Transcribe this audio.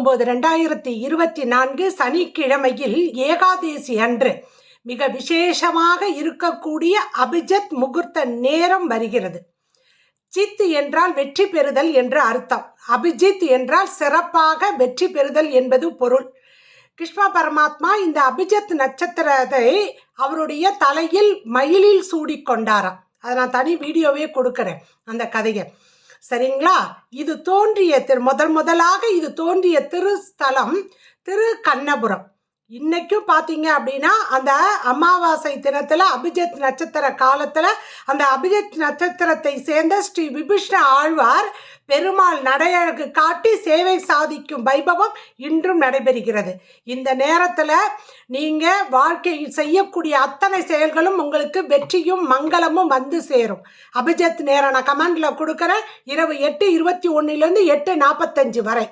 ஒம்பது ரெண்டாயிரத்தி இருபத்தி நான்கு சனிக்கிழமையில் ஏகாதேசி அன்று மிக விசேஷமாக இருக்கக்கூடிய அபிஜத் முகூர்த்த நேரம் வருகிறது. சித் என்றால் வெற்றி பெறுதல் என்று அர்த்தம். அபிஜித் என்றால் சிறப்பாக வெற்றி பெறுதல் என்பது பொருள். கிருஷ்ண பரமாத்மா இந்த அபிஜத் நட்சத்திரத்தை அவருடைய தலையில் மயிலில் சூடிக்கொண்டாராம் அதை நான் தனி வீடியோவே கொடுக்குறேன் அந்த கதையை. சரிங்களா? இது தோன்றிய திரு முதல் முதலாக இது தோன்றிய திருஸ்தலம் திரு கண்ணபுரம். இன்னைக்கும் பார்த்தீங்க அப்படின்னா அந்த அமாவாசை தினத்தில் அபிஜித் நட்சத்திர காலத்தில் அந்த அபிஜித் நட்சத்திரத்தை சேர்ந்த ஸ்ரீ விபீஷ்ண ஆழ்வார் பெருமாள் நடையழகு காட்டி சேவை சாதிக்கும் வைபவம் இன்றும் நடைபெறுகிறது. இந்த நேரத்தில் நீங்கள் வாழ்க்கையில் செய்யக்கூடிய அத்தனை செயல்களும் உங்களுக்கு வெற்றியும் மங்களமும் வந்து சேரும். அபிஜித் நேரம் நான் கமெண்டில் கொடுக்குறேன். இரவு எட்டு இருபத்தி ஒன்றுலேருந்து எட்டு நாற்பத்தஞ்சு வரை.